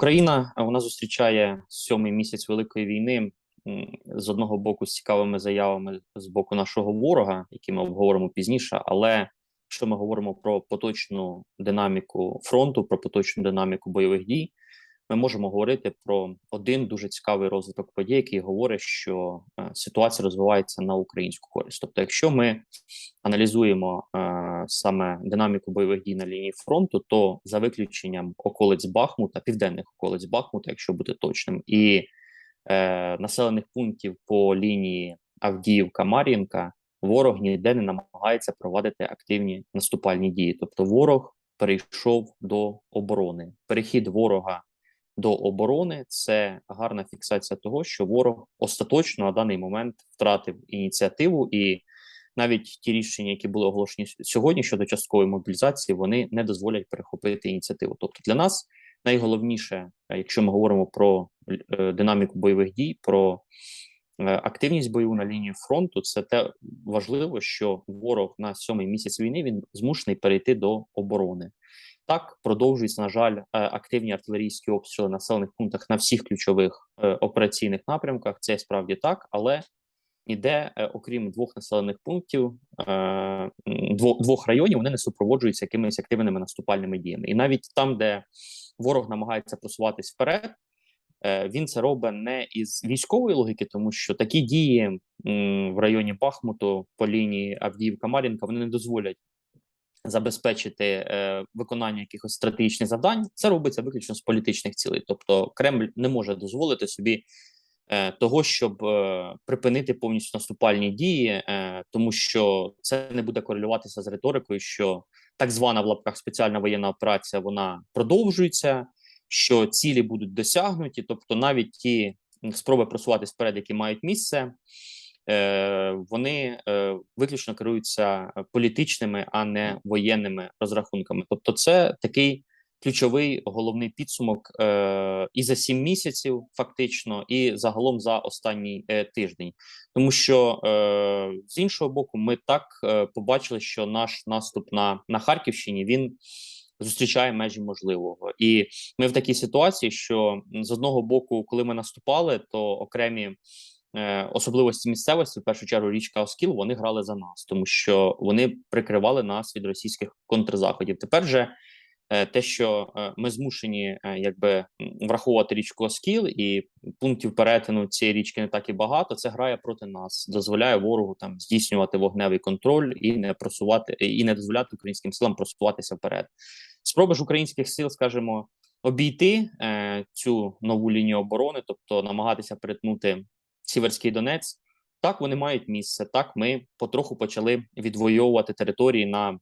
Україна е, вона зустрічає сьомий місяць великої війни з одного боку з цікавими заявами з боку нашого ворога, які ми обговоримо пізніше. Але якщо ми говоримо про поточну динаміку фронту, про поточну динаміку бойових дій, ми можемо говорити про один дуже цікавий розвиток подій, який говорить, що е, ситуація розвивається на українську користь. Тобто, якщо ми аналізуємо е, саме динаміку бойових дій на лінії фронту, то за виключенням околиць Бахмута, південних околиць Бахмута, якщо бути точним, і е, населених пунктів по лінії Авдіївка Мар'їнка, ворог ніде не намагається провадити активні наступальні дії. Тобто, ворог перейшов до оборони. Перехід ворога до оборони це гарна фіксація того, що ворог остаточно на даний момент втратив ініціативу, і навіть ті рішення, які були оголошені сьогодні щодо часткової мобілізації, вони не дозволять перехопити ініціативу. Тобто для нас найголовніше, е, якщо ми говоримо про е, динаміку бойових дій, про е, активність бойову на лінії фронту, це те важливо, що ворог на сьомий місяць війни він змушений перейти до оборони. Так продовжуються на жаль е, активні артилерійські обстріли в населених пунктах на всіх ключових е, операційних напрямках. Це справді так, але ніде, е, окрім двох населених пунктів, двох, районів, вони не супроводжуються якимись активними наступальними діями. І навіть там, де ворог намагається просуватись вперед, він це робить не із військової логіки, тому що такі дії в районі Бахмуту по лінії Авдіївка Мар'їнка вони не дозволять забезпечити е, виконання якихось стратегічних завдань, це робиться виключно з політичних цілей. Тобто Кремль не може дозволити собі е, того, щоб е, припинити повністю наступальні дії, тому що це не буде корелюватися з риторикою, що так звана в лапках спеціальна воєнна операція вона продовжується, що цілі будуть досягнуті, тобто навіть ті спроби просуватись вперед, які мають місце. Е, вони е, виключно керуються політичними, а не воєнними розрахунками. Тобто, це такий ключовий головний підсумок е, і за сім місяців, фактично, і загалом за останній тиждень, тому що з іншого боку, ми так побачили, що наш наступ на, на Харківщині він. Зустрічає межі можливого, і ми в такій ситуації, що з одного боку, коли ми наступали, то окремі Е, особливості місцевості, в першу чергу річка Оскіл, вони грали за нас, тому що вони прикривали нас від російських контрзаходів. Тепер же е, те, що е, ми змушені якби враховувати річку Оскіл, і пунктів перетину цієї річки не так і багато. Це грає проти нас, дозволяє ворогу там здійснювати вогневий контроль і не просувати і не дозволяти українським силам просуватися вперед. Спроби ж українських сил, скажімо, обійти е, цю нову лінію оборони, тобто намагатися перетнути Сіверський Донець. Так, вони мають місце. Так, ми потроху почали відвоювати території на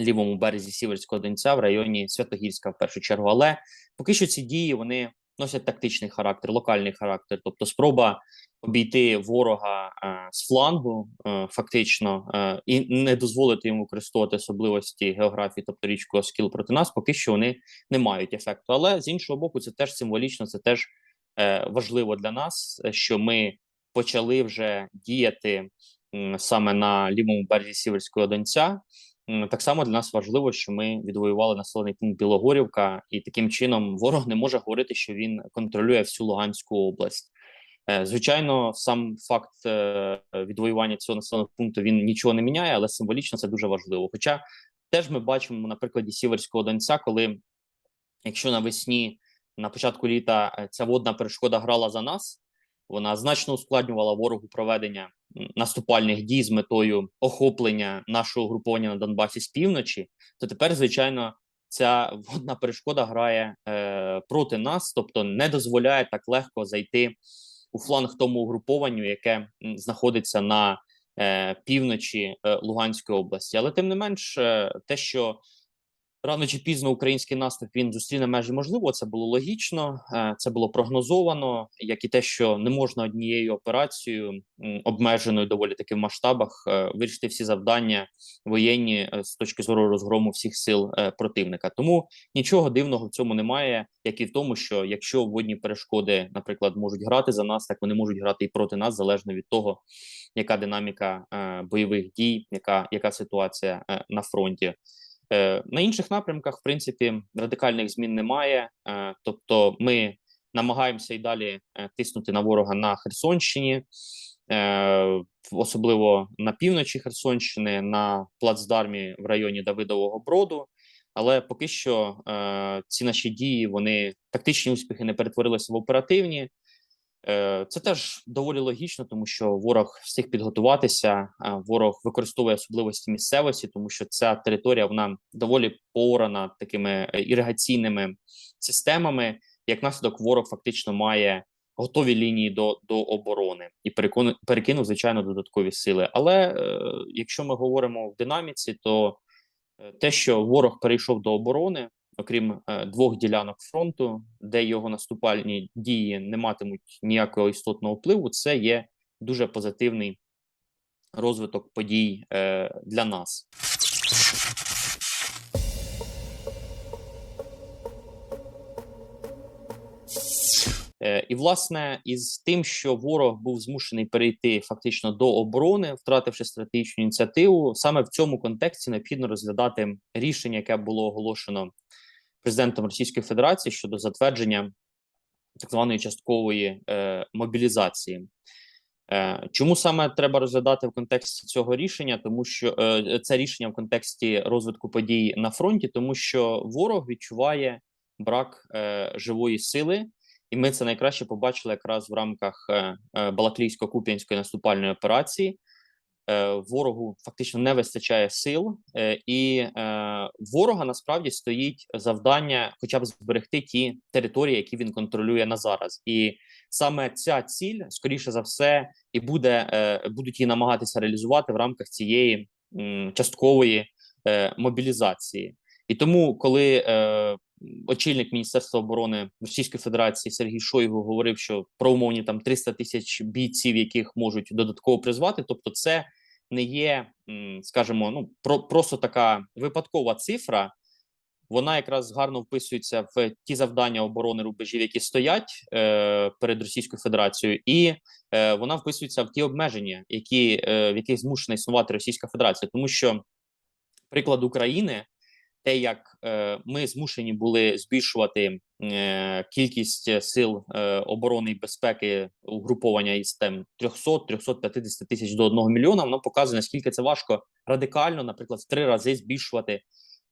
лівому березі Сіверського Донця в районі Святогірська, в першу чергу. Але поки що ці дії вони носять тактичний характер, локальний характер, тобто спроба обійти ворога е, з флангу, е, фактично, е, і не дозволити йому використовувати особливості географії, тобто річку Оскіл проти нас, поки що вони не мають ефекту. Але з іншого боку, це теж символічно, це теж важливо для нас, е, що ми почали вже діяти саме на лівому березі Сіверського Донця. Так само для нас важливо, що ми відвоювали населений пункт Білогорівка, і таким чином ворог не може говорити, що він контролює всю Луганську область. Е, звичайно, сам факт відвоювання цього населеного пункту він нічого не міняє, але символічно це дуже важливо. Хоча теж ми бачимо на прикладі Сіверського Донця, коли якщо навесні на початку літа е, ця водна перешкода грала за нас. Вона значно ускладнювала ворогу проведення наступальних дій з метою охоплення нашого груповання на Донбасі з півночі. То тепер, звичайно, ця водна перешкода грає е, проти нас, тобто не дозволяє так легко зайти у фланг тому угрупованню, яке знаходиться на е, півночі е, Луганської області. Але тим не менш, е, те, що Рано чи пізно український наступ він зустріне межі можливо. Це було логічно, е, це було прогнозовано, як і те, що не можна однією операцією обмеженою доволі таки в масштабах е, вирішити всі завдання воєнні е, з точки зору розгрому всіх сил противника. Тому нічого дивного в цьому немає, як і в тому, що якщо водні перешкоди, наприклад, можуть грати за нас, так вони можуть грати і проти нас залежно від того, яка динаміка бойових дій, яка яка ситуація на фронті. Е, На інших напрямках, в принципі, радикальних змін немає. Е, Тобто, ми намагаємося і далі е, тиснути на ворога на Херсонщині, особливо на півночі Херсонщини, на плацдармі в районі Давидового Броду. Але поки що ці наші дії, вони тактичні успіхи не перетворилися в оперативні. Е, Це теж доволі логічно, тому що ворог встиг підготуватися. Ворог використовує особливості місцевості, тому що ця територія вона доволі порана такими е, іригаційними системами. Як наслідок, ворог фактично має готові лінії до до оборони і перекону, перекинув звичайно додаткові сили. Але е, якщо ми говоримо в динаміці, то те, що ворог перейшов до оборони, окрім е, двох ділянок фронту, де його наступальні дії не матимуть ніякого істотного впливу, це є дуже позитивний розвиток подій е, для нас. Е, І, власне, із тим, що ворог був змушений перейти фактично до оборони, втративши стратегічну ініціативу, саме в цьому контексті необхідно розглядати рішення, яке було оголошено президентом Російської Федерації щодо затвердження так званої часткової е, мобілізації. Е, Чому саме треба розглядати в контексті цього рішення? Тому що е, це рішення в контексті розвитку подій на фронті, тому що ворог відчуває брак е, живої сили, і ми це найкраще побачили якраз в рамках е, е, Балаклійсько-Куп'янської наступальної операції. Е, ворогу фактично не вистачає сил, е, і е, ворога насправді стоїть завдання, хоча б зберегти ті території, які він контролює на зараз, і саме ця ціль, скоріше за все, і буде будуть її намагатися реалізувати в рамках цієї часткової мобілізації. І тому, коли очільник Міністерства оборони Російської Федерації Сергій Шойгу говорив, що про умовні там 300 тисяч бійців, яких можуть додатково призвати, тобто, це не є, скажімо, ну про просто така випадкова цифра. Вона якраз гарно вписується в ті завдання оборони рубежів, які стоять е, перед Російською Федерацією, і е, вона вписується в ті обмеження, які е, в яких змушена існувати Російська Федерація, тому що приклад України те, як е, ми змушені були збільшувати е, кількість сил е, оборони і безпеки угруповання із тем 300-350 тисяч до 1 мільйона, воно показує наскільки це важко радикально, наприклад, в три рази збільшувати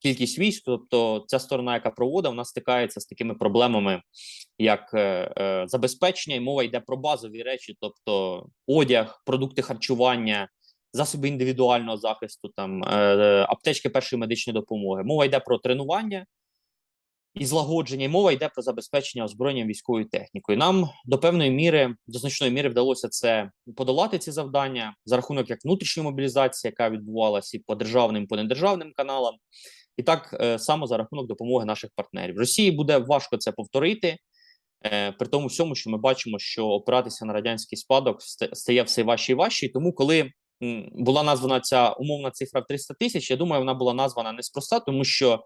кількість військ. Тобто, ця сторона, яка проводить, вона стикається з такими проблемами, як забезпечення, і мова йде про базові речі, тобто одяг, продукти харчування засоби індивідуального захисту, там е, аптечки першої медичної допомоги. Мова йде про тренування і злагодження, і мова йде про забезпечення озброєнням військовою технікою. Нам до певної міри, до значної міри, вдалося це подолати ці завдання за рахунок як внутрішньої мобілізації, яка відбувалася і по державним, по недержавним каналам, і так е, само за рахунок допомоги наших партнерів. Росії буде важко це повторити. Е, при тому всьому, що ми бачимо, що опиратися на радянський спадок стає все важче і важче. І тому, коли була названа ця умовна цифра в 300 тисяч. Я думаю, вона була названа неспроста, тому що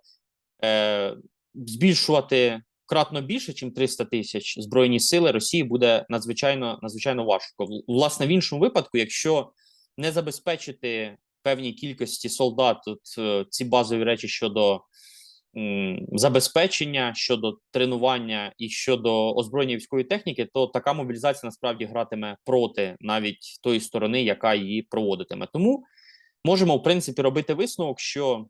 е, збільшувати кратно більше, ніж 300 тисяч збройні сили Росії буде надзвичайно надзвичайно важко. Власне, в іншому випадку, якщо не забезпечити певній кількості солдат, от, е, ці базові речі щодо забезпечення щодо тренування і щодо озброєння військової техніки, то така мобілізація насправді гратиме проти навіть тої сторони, яка її проводитиме. Тому можемо в принципі робити висновок, що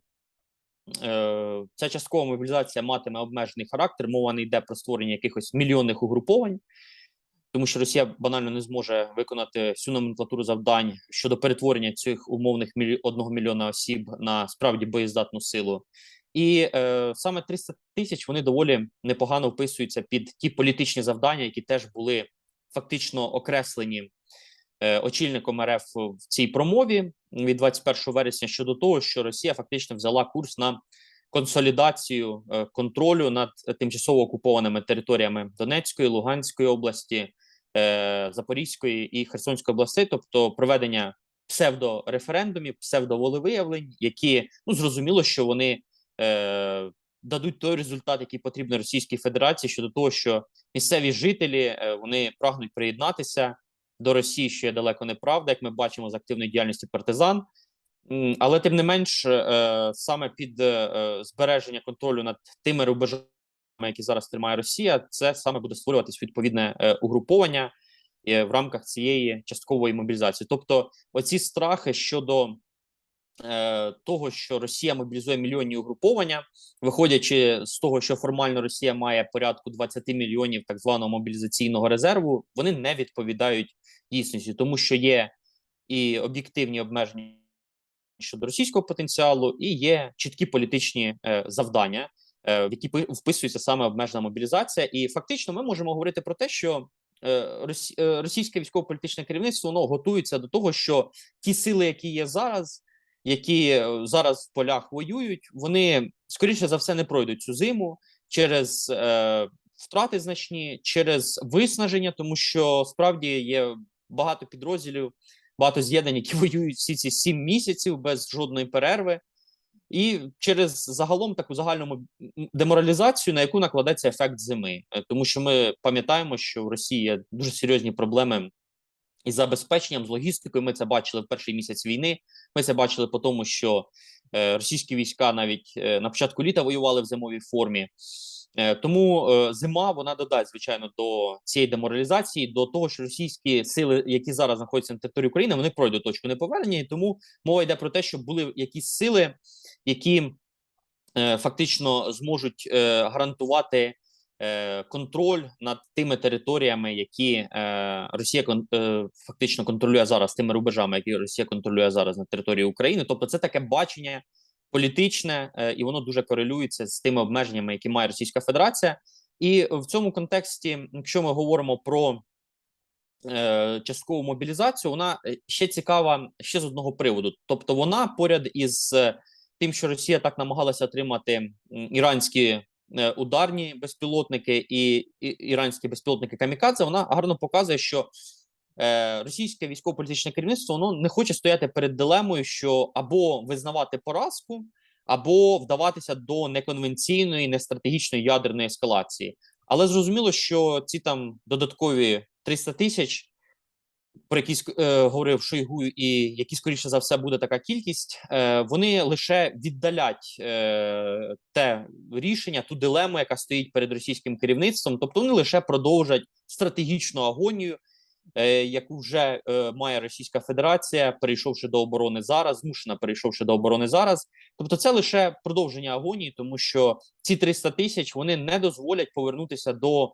е, ця часткова мобілізація матиме обмежений характер. Мова не йде про створення якихось мільйонних угруповань. Тому що Росія банально не зможе виконати всю номенклатуру завдань щодо перетворення цих умовних міль... одного мільйона осіб на справді боєздатну силу, і е, саме 300 тисяч вони доволі непогано вписуються під ті політичні завдання, які теж були фактично окреслені е, очільником РФ в цій промові від 21 вересня щодо того, що Росія фактично взяла курс на консолідацію е, контролю над тимчасово окупованими територіями Донецької, Луганської області, е, Запорізької і Херсонської областей, тобто проведення псевдореферендумів, псевдоволевиявлень, які ну зрозуміло, що вони е, дадуть той результат, який потрібен Російській Федерації щодо того, що місцеві жителі е, вони прагнуть приєднатися до Росії, що є далеко неправда, як ми бачимо з активної діяльності партизан. Але тим не менш, е, саме під е, е, збереження контролю над тими рубежами, які зараз тримає Росія, це саме буде створюватись відповідне е, угруповання е, в рамках цієї часткової мобілізації. Тобто, оці страхи щодо того, що Росія мобілізує мільйонні угруповання, виходячи з того, що формально Росія має порядку 20 мільйонів так званого мобілізаційного резерву, вони не відповідають дійсності, тому що є і об'єктивні обмеження щодо російського потенціалу, і є чіткі політичні е, завдання, е, в які пи- вписується саме обмежена мобілізація. І фактично, ми можемо говорити про те, що е, росі- е, російське військово-політичне керівництво воно готується до того, що ті сили, які є зараз, які е, зараз в полях воюють, вони скоріше за все не пройдуть цю зиму через е, втрати значні, через виснаження, тому що справді є багато підрозділів, багато з'єднань, які воюють всі ці сім місяців без жодної перерви, і через загалом таку загальну деморалізацію, на яку накладеться ефект зими, Е, тому що ми пам'ятаємо, що в Росії є дуже серйозні проблеми із забезпеченням, з логістикою. Ми це бачили в перший місяць війни. Ми це бачили по тому, що е, російські війська навіть е, на початку літа воювали в зимовій формі. Е, Тому зима вона додасть звичайно до цієї деморалізації, до того, що російські сили, які зараз знаходяться на території України, вони пройдуть точку неповернення, і тому мова йде про те, що були якісь сили, які фактично зможуть гарантувати контроль над тими територіями, які е, Росія е, фактично контролює зараз, тими рубежами, які Росія контролює зараз на території України. Тобто, це таке бачення політичне, е, і воно дуже корелюється з тими обмеженнями, які має Російська Федерація. І в цьому контексті, якщо ми говоримо про е, часткову мобілізацію, вона е, ще цікава ще з одного приводу. Тобто, вона поряд із е, тим, що Росія так намагалася отримати іранські е, ударні безпілотники і, і іранські безпілотники камікадзе, вона гарно показує, що е, російське військово-політичне керівництво воно не хоче стояти перед дилемою, що або визнавати поразку, або вдаватися до неконвенційної, нестратегічної ядерної ескалації. Але зрозуміло, що ці там додаткові 300 тисяч, про які е, говорив Шойгу, і які скоріше за все буде така кількість, е, вони лише віддалять е, те рішення, ту дилему, яка стоїть перед російським керівництвом. Тобто вони лише продовжать стратегічну агонію, е, яку вже е, має Російська Федерація, перейшовши до оборони зараз, змушена перейшовши до оборони зараз. Тобто, це лише продовження агонії, тому що ці 300 тисяч вони не дозволять повернутися до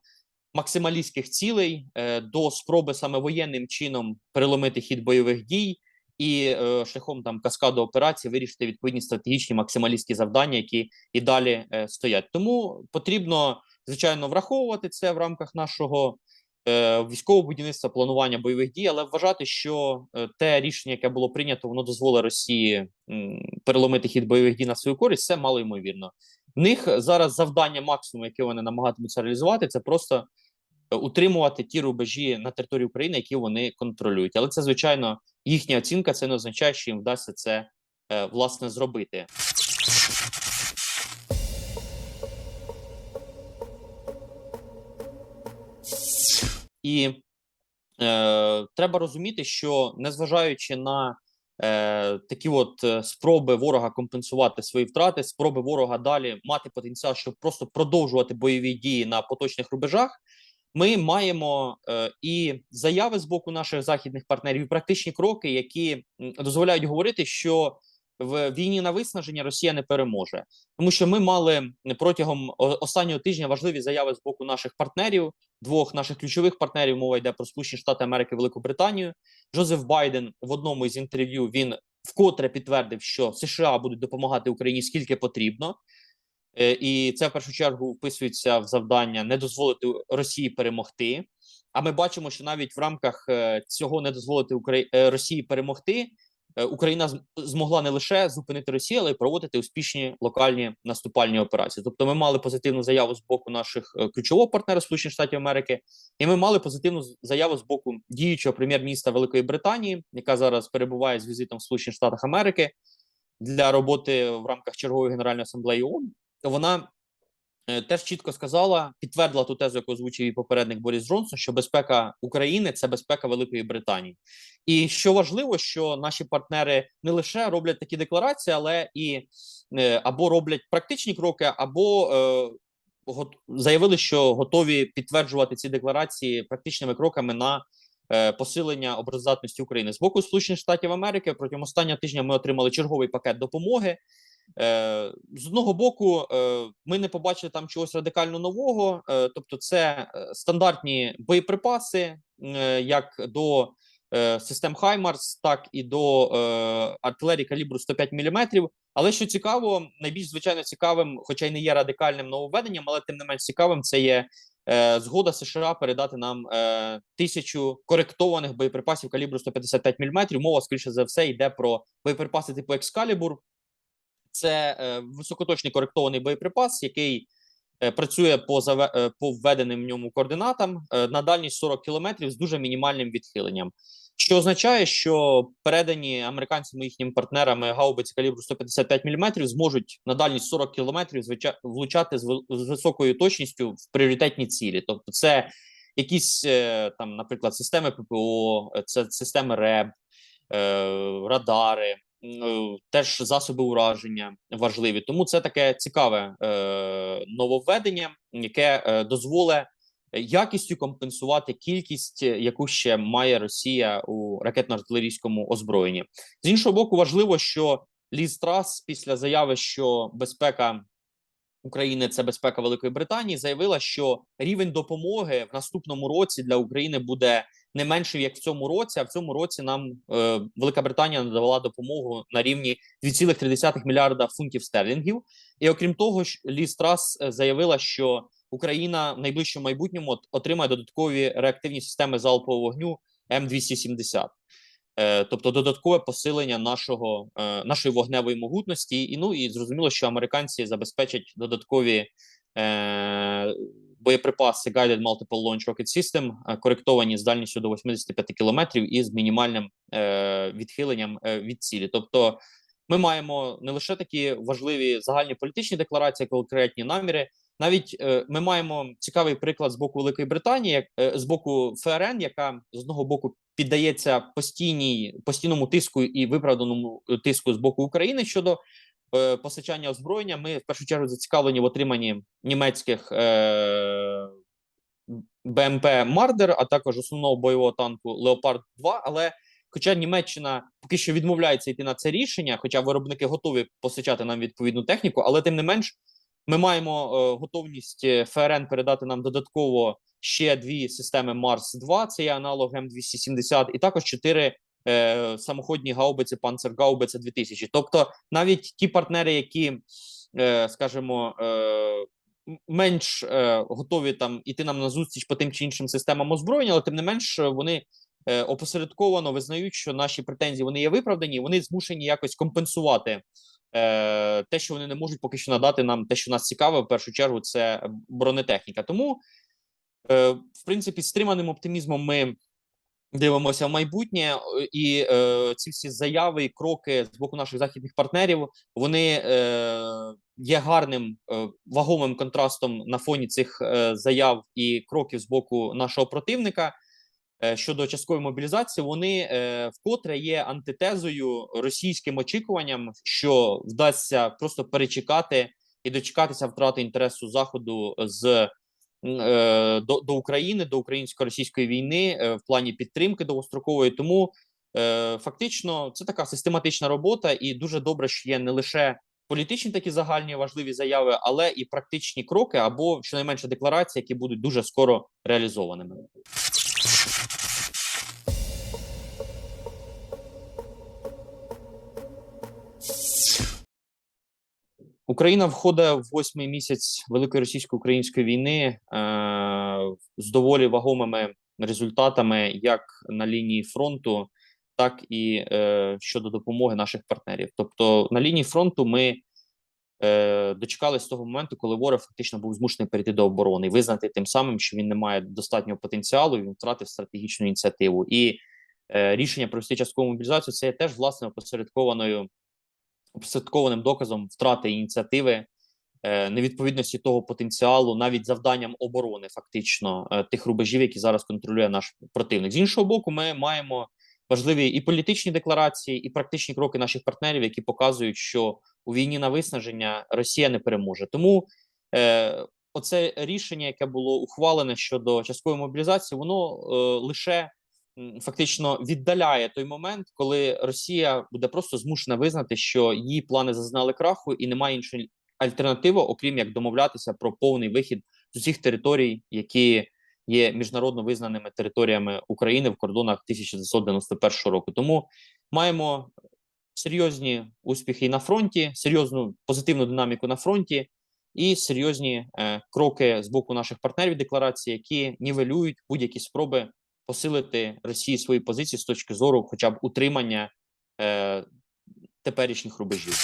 максималістських цілей, е, до спроби саме воєнним чином переломити хід бойових дій. І е, шляхом там каскаду операцій вирішити відповідні стратегічні максималістські завдання, які і далі е, стоять. Тому потрібно звичайно враховувати це в рамках нашого військового будівництва, планування бойових дій, але вважати, що те рішення, яке було прийнято, воно дозволить Росії переломити хід бойових дій на свою користь. Це мало ймовірно. В них зараз завдання максимум, яке вони намагатимуться реалізувати, це просто утримувати ті рубежі на території України, які вони контролюють. Але це звичайно їхня оцінка. Це не означає, що їм вдасться це е, власне зробити. І е, треба розуміти, що незважаючи на е, такі от е, спроби ворога компенсувати свої втрати, спроби ворога далі мати потенціал, щоб просто продовжувати бойові дії на поточних рубежах. Ми маємо е, і заяви з боку наших західних партнерів, і практичні кроки, які дозволяють говорити, що в війні на виснаження Росія не переможе, тому що ми мали протягом останнього тижня важливі заяви з боку наших партнерів, двох наших ключових партнерів. Мова йде про Сполучені Штати Америки, Велику Британію. Джозеф Байден в одному із інтерв'ю він вкотре підтвердив, що США будуть допомагати Україні скільки потрібно. Е, І це в першу чергу вписується в завдання не дозволити Росії перемогти. А ми бачимо, що навіть в рамках е, цього не дозволити Украї... е, Росії перемогти, Україна змогла не лише зупинити Росію, але й проводити успішні локальні наступальні операції. Тобто, ми мали позитивну заяву з боку наших ключового партнера Сполучених Штатів Америки, і ми мали позитивну заяву з боку діючого прем'єр-міністра Великої Британії, яка зараз перебуває з візитом в Сполучених Штатах Америки для роботи в рамках чергової генеральної асамблеї ООН. Вона е, теж чітко сказала, підтвердила ту тезу, яку озвучив її попередник Борис Джонсон, що безпека України це безпека Великої Британії. І що важливо, що наші партнери не лише роблять такі декларації, але і е, або роблять практичні кроки, або е, заявили, що готові підтверджувати ці декларації практичними кроками на е, посилення обороноздатності України з боку Сполучених Штатів Америки. Протягом останнього тижня ми отримали черговий пакет допомоги. Е, з одного боку, е, ми не побачили там чогось радикально нового, е, тобто, це стандартні боєприпаси, як до систем Хаймарс, так і до артилерії калібру 105 мм. Але що цікаво, найбільш звичайно цікавим, хоча й не є радикальним нововведенням, але тим не менш цікавим, це є згода США передати нам тисячу коректованих боєприпасів калібру 155 мм. Мова, скоріше за все, йде про боєприпаси типу Екскалібур. Це е, високоточний коректований боєприпас, який е, працює по е, по введеним в ньому координатам на дальність 40 кілометрів з дуже мінімальним відхиленням. Що означає, що передані американцями їхніми партнерами гаубиці калібру 155 мм зможуть на дальність 40 кілометрів звича- влучати з, високою точністю в пріоритетні цілі. Тобто, це якісь там, наприклад, системи ППО, це системи РЕБ, радари, теж засоби ураження важливі. Тому це таке цікаве е, нововведення, яке е, дозволить якістю компенсувати кількість, е, яку ще має Росія у ракетно-артилерійському озброєнні. З іншого боку, важливо, що Ліз Трас після заяви, що безпека України це безпека Великої Британії, заявила, що рівень допомоги в наступному році для України буде не менший, як в цьому році. А в цьому році нам е, Велика Британія надавала допомогу на рівні 2,3 мільярда фунтів стерлінгів. І окрім того, ж, Ліз Трас е, заявила, що Україна в найближчому майбутньому отримає додаткові реактивні системи залпового вогню М270. Е, тобто додаткове посилення нашого е, нашої вогневої могутності, і ну і зрозуміло, що американці забезпечать додаткові е, боєприпаси Guided Multiple Launch Rocket System, е, коректовані з дальністю до 85 кілометрів і з мінімальним е, відхиленням е, від цілі. Тобто, ми маємо не лише такі важливі загальні політичні декларації, конкретні наміри. Навіть е, ми маємо цікавий приклад з боку Великої Британії, е, з боку ФРН, яка з одного боку піддається постійній постійному тиску і виправданому тиску з боку України щодо е, постачання озброєння. Ми в першу чергу зацікавлені в отриманні німецьких е, БМП Мардер, а також основного бойового танку Леопард 2 Але хоча Німеччина поки що відмовляється йти на це рішення, хоча виробники готові постачати нам відповідну техніку, але тим не менш. Ми маємо е, готовність е, ФРН передати нам додатково ще дві системи Марс 2 це є аналог М270, і також чотири е, самоходні гаубиці Панцергаубиці 2000. Тобто, навіть ті партнери, які, е, скажімо, е, менш е, готові там іти нам на зустріч по тим чи іншим системам озброєння, але тим не менш е, вони. е, Опосередковано визнають, що наші претензії вони є виправдані, вони змушені якось компенсувати е, те, що вони не можуть поки що надати нам те, що нас цікаве, в першу чергу, це бронетехніка. Тому, е, в принципі, стриманим оптимізмом ми дивимося в майбутнє, е, і е, ці всі заяви і кроки з боку наших західних партнерів вони е, є гарним е, вагомим контрастом на фоні цих е, заяв і кроків з боку нашого противника. Е, Щодо часткової мобілізації, вони е, вкотре є антитезою російським очікуванням, що вдасться просто перечекати і дочекатися втрати інтересу заходу з е, до, до України, до українсько-російської війни е, в плані підтримки довгострокової. Тому е, фактично це така систематична робота, і дуже добре, що є не лише політичні такі загальні важливі заяви, але і практичні кроки або щонайменше декларації, які будуть дуже скоро реалізованими. Україна входить в восьмий місяць великої російсько-української війни е, з доволі вагомими результатами, як на лінії фронту, так і е, щодо допомоги наших партнерів. Тобто на лінії фронту ми е, дочекалися того моменту, коли ворог фактично був змушений перейти до оборони визнати тим самим, що він не має достатнього потенціалу, і він втратив стратегічну ініціативу. І е, рішення провести часткову мобілізацію це є теж власне опосередкованою опосередкованим доказом втрати ініціативи е, невідповідності того потенціалу, навіть завданням оборони, фактично е, тих рубежів, які зараз контролює наш противник. З іншого боку, ми маємо важливі і політичні декларації, і практичні кроки наших партнерів, які показують, що у війні на виснаження Росія не переможе. Тому е, оце рішення, яке було ухвалене щодо часткової мобілізації, воно е, лише фактично віддаляє той момент, коли Росія буде просто змушена визнати, що її плани зазнали краху, і немає іншої альтернативи, окрім як домовлятися про повний вихід з усіх територій, які є міжнародно визнаними територіями України в кордонах 1991 року. Тому маємо серйозні успіхи на фронті, серйозну позитивну динаміку на фронті і серйозні е, кроки з боку наших партнерів декларації, які нівелюють будь-які спроби посилити Росії свої позиції з точки зору, хоча б утримання е, теперішніх рубежів.